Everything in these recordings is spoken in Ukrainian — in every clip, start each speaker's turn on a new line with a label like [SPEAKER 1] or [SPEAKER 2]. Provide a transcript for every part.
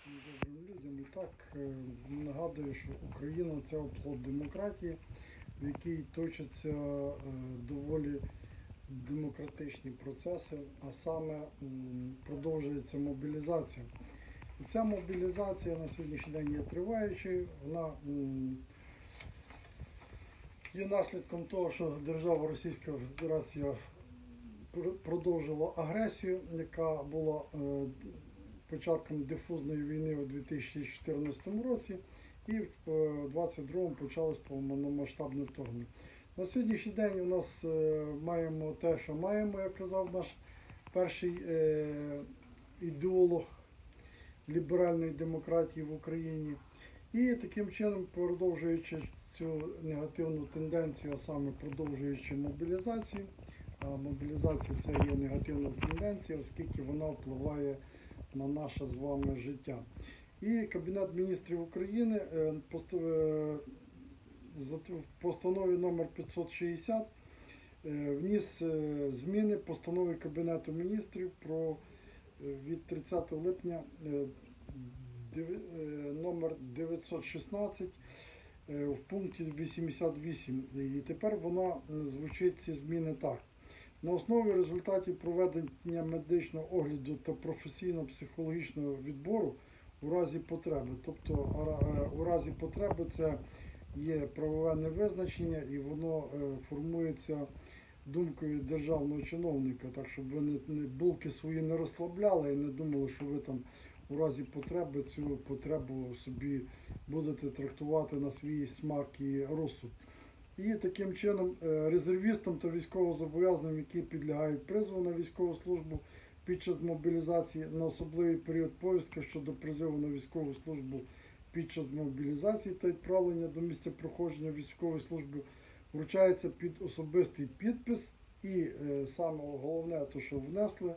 [SPEAKER 1] всім добрим людям. І так е, нагадую, що Україна це оплот демократії, в якій точаться е, доволі демократичні процеси, а саме продовжується мобілізація. І ця мобілізація на сьогоднішній день є триваючою. Вона є наслідком того, що держава Російська Федерація пр- продовжила агресію, яка була е, початком дифузної війни у 2014 році, і в 2022 почалось повномасштабне вторгнення. На сьогоднішній день у нас е, маємо те, що маємо, як казав наш перший е, ідеолог ліберальної демократії в Україні. І таким чином, продовжуючи цю негативну тенденцію, а саме продовжуючи мобілізацію, а мобілізація це є негативна тенденція, оскільки вона впливає на наше з вами життя. І Кабінет міністрів України е, е, в постанові номер 560 е, вніс зміни постанови Кабінету міністрів про від 30 липня номер 916 е, в пункті 88. І тепер вона звучить ці зміни так. На основі результатів проведення медичного огляду та професійно-психологічного відбору у разі потреби. Тобто у разі потреби це є правове невизначення і воно е, формується думкою державного чиновника, так щоб ви не булки свої не розслабляли і не думали, що ви там у разі потреби цю потребу собі будете трактувати на свій смак і розсуд. І таким чином е, резервістам та військовозобов'язаним, які підлягають призову на військову службу під час мобілізації на особливий період повістки щодо призиву на військову службу під час мобілізації та відправлення до місця проходження військової служби вручається під особистий підпис. І е, саме головне, то що внесли,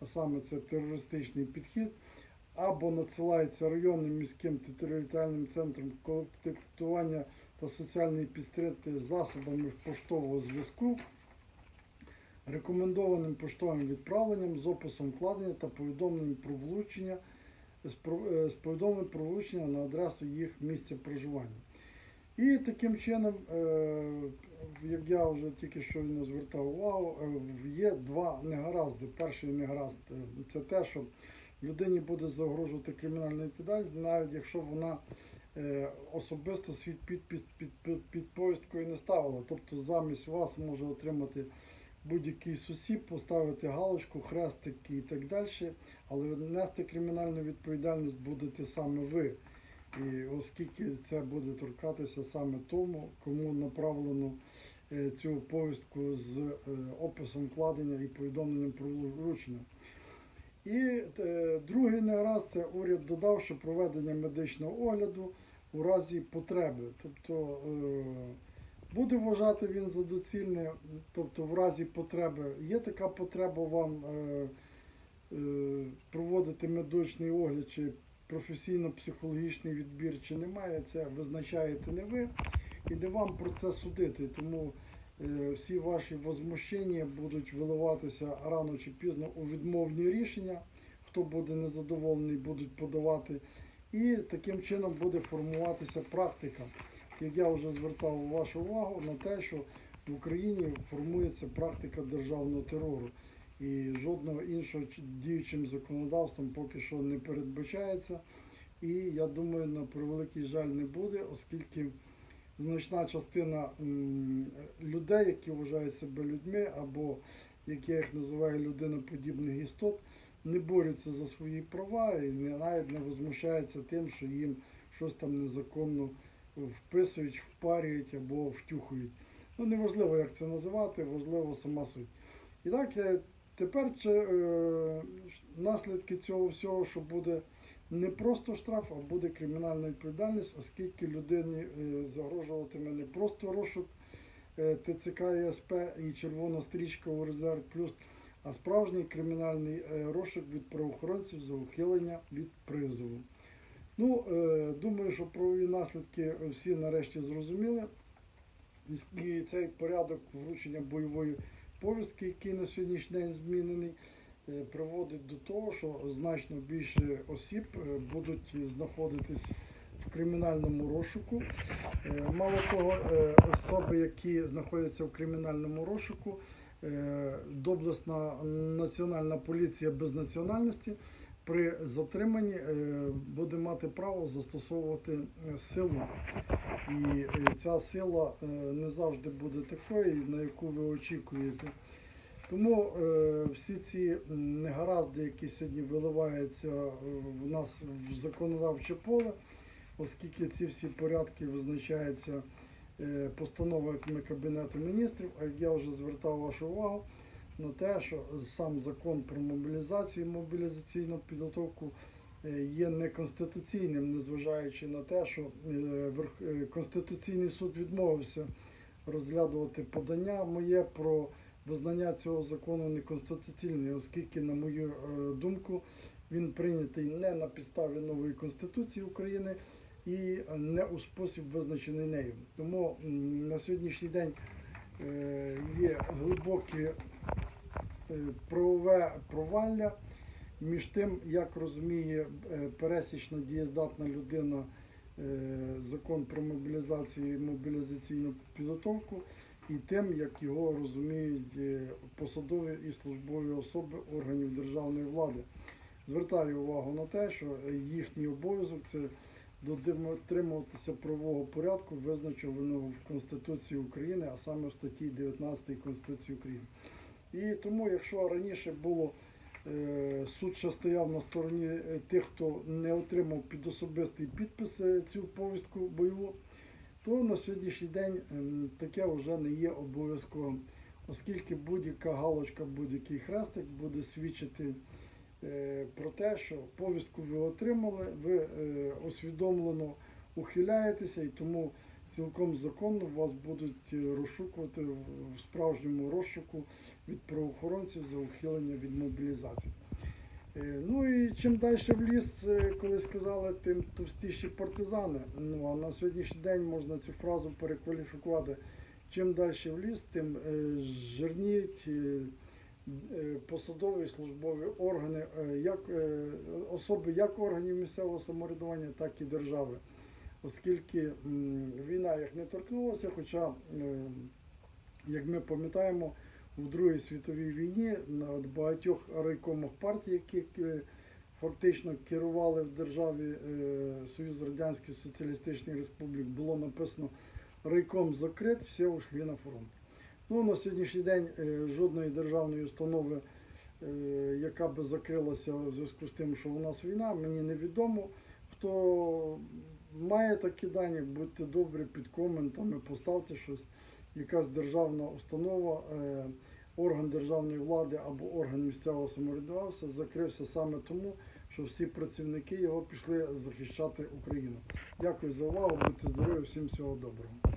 [SPEAKER 1] а саме це терористичний підхід, або надсилається районним міським територіальним центром комплектування та соціальної підтримки засобами поштового зв'язку, рекомендованим поштовим відправленням з описом вкладення та повідомленням про влучення з про- е, повідомленням про влучення на адресу їх місця проживання. І таким чином, е, як я вже тільки щойно звертав увагу, е, є два негаразди. Перший негаразд е, це те, що людині буде загрожувати кримінальна відповідальність, навіть якщо вона е, особисто свій підпис під, під, під повісткою не ставила. Тобто замість вас може отримати будь-який сусід, поставити галочку, хрестик і так далі, але нести кримінальну відповідальність будете саме ви. І оскільки це буде торкатися саме тому, кому направлено е, цю повістку з е, описом вкладення і повідомленням про вручення. І е, другий негаразд це уряд додав, що проведення медичного огляду у разі потреби. Тобто е, буде вважати він за доцільне, тобто в разі потреби є така потреба вам е, е, проводити медичний огляд чи професійно-психологічний відбір, чи немає, це визначаєте не ви і не вам про це судити. Тому всі ваші возмущення будуть виливатися рано чи пізно у відмовні рішення. Хто буде незадоволений, будуть подавати. І таким чином буде формуватися практика. Як я вже звертав вашу увагу на те, що в Україні формується практика державного терору. І жодного іншого діючим законодавством поки що не передбачається. І я думаю, на превеликий жаль не буде, оскільки значна частина людей, які вважають себе людьми, або як я їх називаю людиноподібних істот, не борються за свої права і не, навіть не возмущаються тим, що їм щось там незаконно вписують, впарюють або втюхують. Ну, неважливо, як це називати, важливо сама суть. І так, е, тепер е, наслідки цього всього, що буде не просто штраф, а буде кримінальна відповідальність, оскільки людині е, загрожуватиме не просто розшук е, ТЦК і СП і червона стрічка у резерв плюс, а справжній кримінальний е, розшук від правоохоронців за ухилення від призову. Ну, е, думаю, що правові наслідки всі нарешті зрозуміли. І- цей порядок вручення бойової повістки, який на сьогоднішній день змінений, е, приводить до того, що значно більше осіб е, будуть знаходитись в кримінальному розшуку. Е, Мало того, е, особи, які знаходяться в кримінальному розшуку, е, доблесна національна поліція без національності при затриманні е, буде мати право застосовувати е, силу. І е, ця сила е, не завжди буде такою, на яку ви очікуєте. Тому е, всі ці негаразди, які сьогодні виливаються е, в нас в законодавче поле, оскільки ці всі порядки визначаються е, постановами Кабінету міністрів, а я вже звертав вашу увагу на те, що сам закон про мобілізацію і мобілізаційну підготовку е, є неконституційним, незважаючи на те, що е, е, Конституційний суд відмовився розглядувати подання моє про визнання цього закону неконституційним, оскільки, на мою е, думку, він прийнятий не на підставі нової Конституції України і не у спосіб визначений нею. Тому на сьогоднішній день е, є глибоке е, правове провалля між тим, як розуміє е, пересічна дієздатна людина закон про мобілізацію і мобілізаційну підготовку, і тим, як його розуміють посадові і службові особи органів державної влади. Звертаю увагу на те, що їхній обов'язок це дотримуватися правового порядку, визначеного в Конституції України, а саме в статті 19 Конституції України. І тому, якщо раніше було е, суд ще стояв на стороні е, тих, хто не отримав під особистий підпис е, цю повістку бойову, то на сьогоднішній день ем, таке вже не є обов'язковим, оскільки будь-яка галочка, будь-який хрестик буде свідчити про те, що повістку ви отримали, ви е, усвідомлено ухиляєтеся, і тому цілком законно вас будуть е, розшукувати в справжньому розшуку від правоохоронців за ухилення від мобілізації. Е, Ну і чим далі в ліс, е, коли сказали, тим товстіші партизани. Ну а на сьогоднішній день можна цю фразу перекваліфікувати. Чим далі в ліс, тим е, жирніють е, е, посадові і службові органи, е, як е, особи як органів місцевого самоврядування, так і держави. Оскільки війна їх не торкнулася, хоча, е, як ми пам'ятаємо, в Другій світовій війні на багатьох райкомах партій, які е, фактично керували в державі е, Союз Радянських Соціалістичних Республік, було написано райком закрит, всі ушли на фронт. Ну, на сьогоднішній день е, жодної державної установи, е, яка би закрилася в зв'язку з тим, що у нас війна, мені невідомо. Хто має такі дані, будьте добрі під коментами, поставте щось, якась державна установа, е, орган державної влади або орган місцевого самоврядування закрився саме тому, що всі працівники його пішли захищати Україну. Дякую за увагу, будьте здорові, всім всього доброго.